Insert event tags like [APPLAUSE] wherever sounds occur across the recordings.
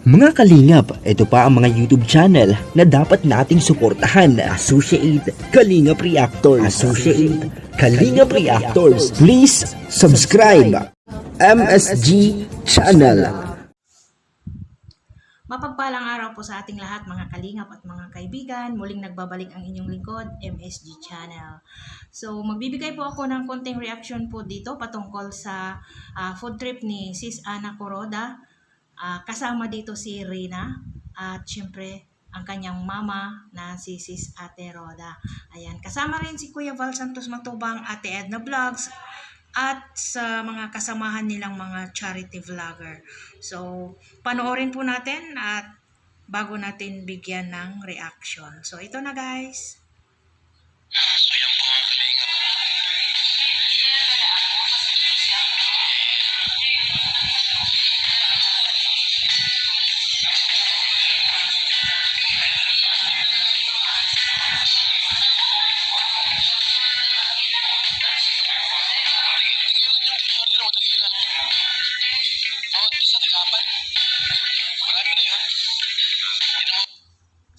Mga kalingap, ito pa ang mga YouTube channel na dapat nating suportahan. Associate Kalingap Reactors. Associate Kalingap Reactors. Please subscribe. MSG Channel. Mapagpalang araw po sa ating lahat mga kalingap at mga kaibigan. Muling nagbabalik ang inyong lingkod, MSG Channel. So, magbibigay po ako ng konting reaction po dito patungkol sa ah, food trip ni Sis Ana Coroda. Ah, kasama dito si Rina at syempre ang kanyang mama na si Sis Ate Roda. Ayan, kasama rin si Kuya Val Santos Matubang, Ate Edna Vlogs, at sa mga kasamahan nilang mga charity vlogger. So, panoorin po natin at bago natin bigyan ng reaction. So, ito na guys.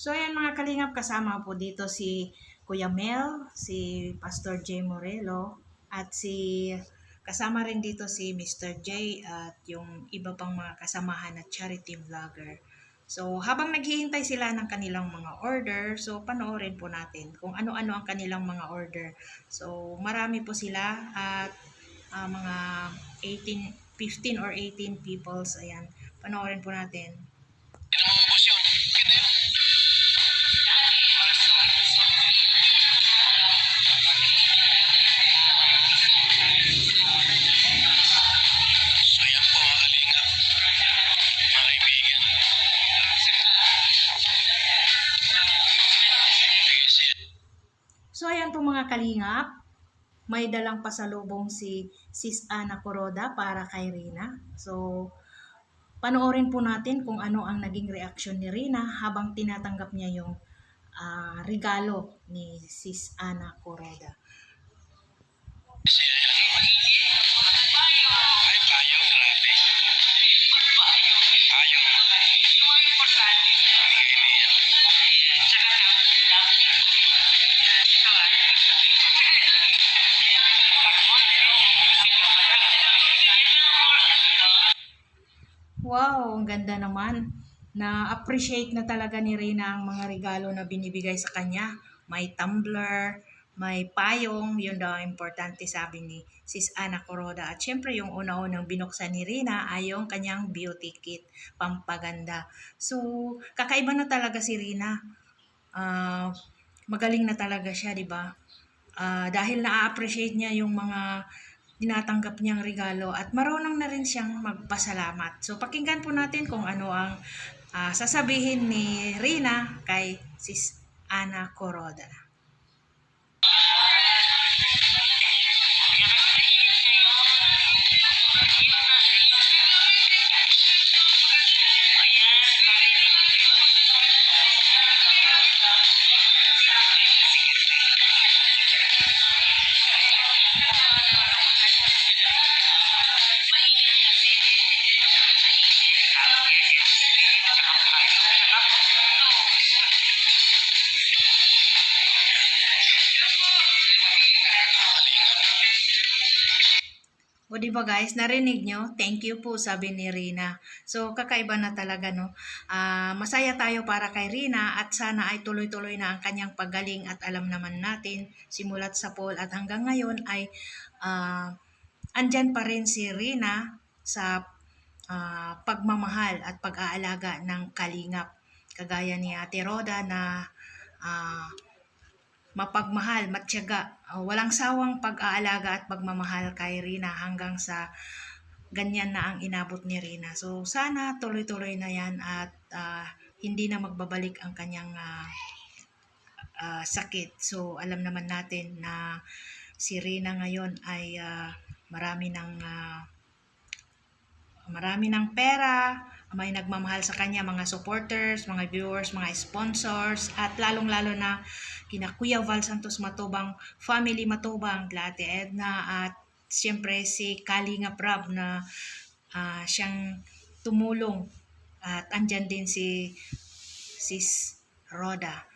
So, ayan mga kalingap, kasama po dito si Kuya Mel, si Pastor J. Morelo, at si kasama rin dito si Mr. J at yung iba pang mga kasamahan at charity vlogger. So, habang naghihintay sila ng kanilang mga order, so panoorin po natin kung ano-ano ang kanilang mga order. So, marami po sila at ah, mga 18, 15 or 18 peoples. Ayan, panoorin po natin. Kalingap, may dalang pasalubong si Sis Ana Coroda para kay Rina. So panoorin po natin kung ano ang naging reaksyon ni Rina habang tinatanggap niya yung ah, regalo ni Sis Ana Coroda. Si ganda naman. Na-appreciate na talaga ni Rina ang mga regalo na binibigay sa kanya. May tumbler, may payong, yun daw importante sabi ni Sis Ana Coroda. At syempre yung una-unang binuksan ni Rina ay yung kanyang beauty kit, pampaganda. So, kakaiba na talaga si Rina. Ah, magaling na talaga siya, di ba? Ah, dahil na-appreciate niya yung mga tinatanggap niyang regalo at marunong na rin siyang magpasalamat. So pakinggan po natin kung ano ang ah, sasabihin ni Rina kay Sis Ana Coroda. O di ba guys, narinig nyo? Thank you po, sabi ni Rina. So, kakaiba na talaga, no? Ah, masaya tayo para kay Rina at sana ay tuloy-tuloy na ang kanyang paggaling at alam naman natin, simulat sa poll at hanggang ngayon ay ah, andyan pa rin si Rina sa ah, pagmamahal at pag-aalaga ng kalingap. Kagaya ni Ate Roda na ah, mapagmahal, matyaga, uh, walang sawang pag-aalaga at pagmamahal kay Rina hanggang sa ganyan na ang inabot ni Rina. So sana tuloy-tuloy na yan at ah, hindi na magbabalik ang kanyang ah, ah, sakit. So alam naman natin na si Rina ngayon ay ah, marami ng ah, marami ng pera, may nagmamahal sa kanya, mga supporters, mga viewers, mga sponsors, at lalong-lalo na kina Kuya Val Santos Matubang, Family Matubang, Ate Edna, at siyempre si Kalinga Prab na ah, siyang tumulong At andyan din si Sis Roda.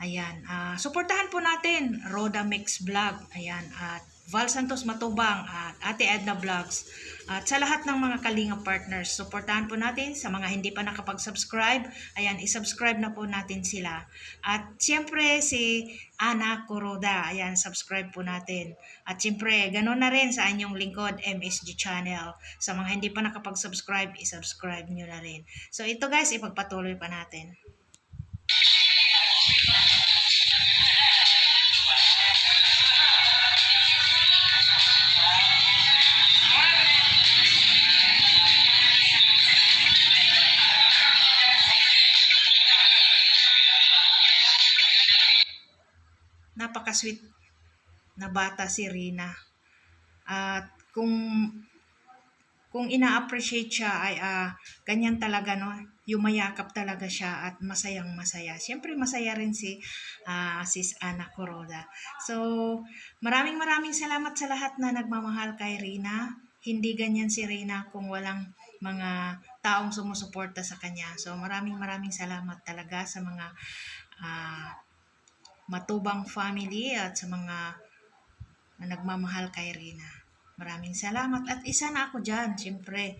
Ayan. ah suportahan po natin Roda Mix Vlog. Ayan. At Val Santos Matubang at Ate Edna Vlogs. At sa lahat ng mga Kalinga partners, suportahan po natin. Sa mga hindi pa nakapag-subscribe, ayan, isubscribe na po natin sila. At siyempre si Ana Kuroda, ayan, subscribe po natin. At siyempre, ganoon na rin sa inyong lingkod, MSG Channel. Sa mga hindi pa nakapag-subscribe, isubscribe nyo na rin. So ito guys, ipagpatuloy pa natin. Napaka-sweet na bata si Rina. At kung kung ina-appreciate siya ay ah, ganyan talaga no, yumayakap talaga siya at masayang masaya. Siyempre masaya rin si ah, sis Ana Coroda. So, maraming maraming salamat sa lahat na nagmamahal kay Rina. Hindi ganyan si Rina kung walang mga taong sumusuporta sa kanya. So, maraming maraming salamat talaga sa mga ah, matubang family at sa mga na nagmamahal kay Rina. Maraming salamat at isa na ako dyan, siyempre.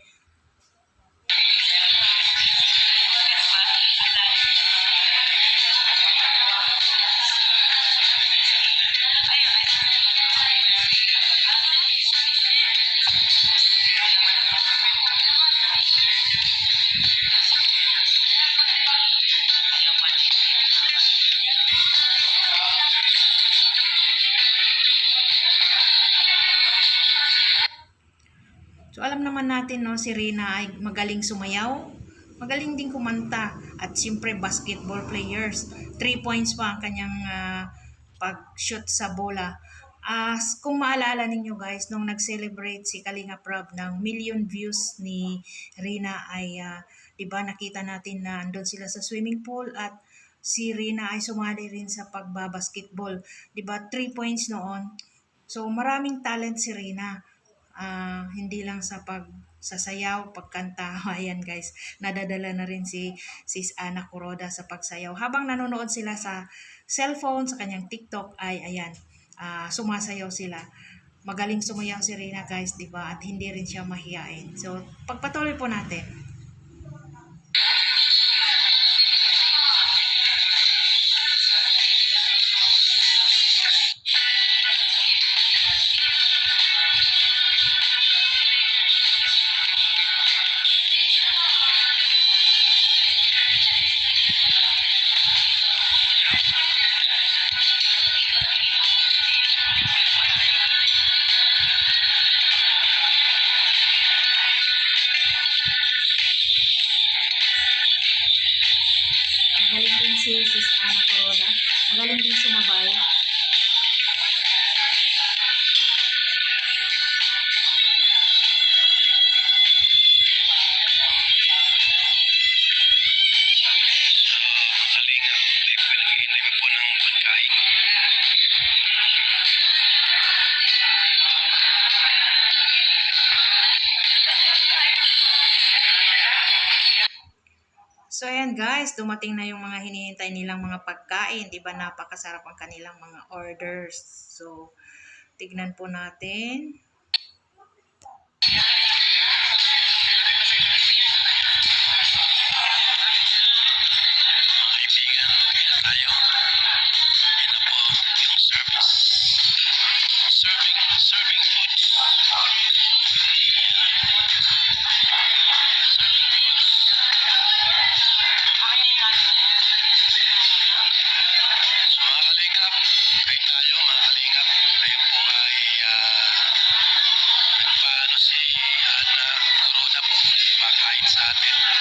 Naman natin no, si Rina ay magaling sumayaw, magaling din kumanta at siyempre basketball players. 3 points pa ang kanyang ah, pag-shoot sa bola. As kung maalala ninyo guys, nung nag-celebrate si Kalinga Prab ng million views ni Rina ay ah, 'di ba nakita natin na andun sila sa swimming pool at si Rina ay sumali rin sa pagbabasketball. 'Di ba? 3 points noon. So maraming talent si Rina. Ah, hindi lang sa pag sasayaw, pagkanta, [LAUGHS] ayan guys, nadadala na rin si Sis Ana Kuroda sa pagsayaw. Habang nanonood sila sa cellphone, sa kanyang TikTok, ay ayan, ah, sumasayaw sila. Magaling sumayaw si Rina guys, di ba? At hindi rin siya mahihain. So, pagpatuloy po natin. Kuroda. Magaling din So ayan guys, dumating na yung mga hinihintay nilang mga pagkain. Di ba napakasarap ang kanilang mga orders. So, tignan po natin. admin.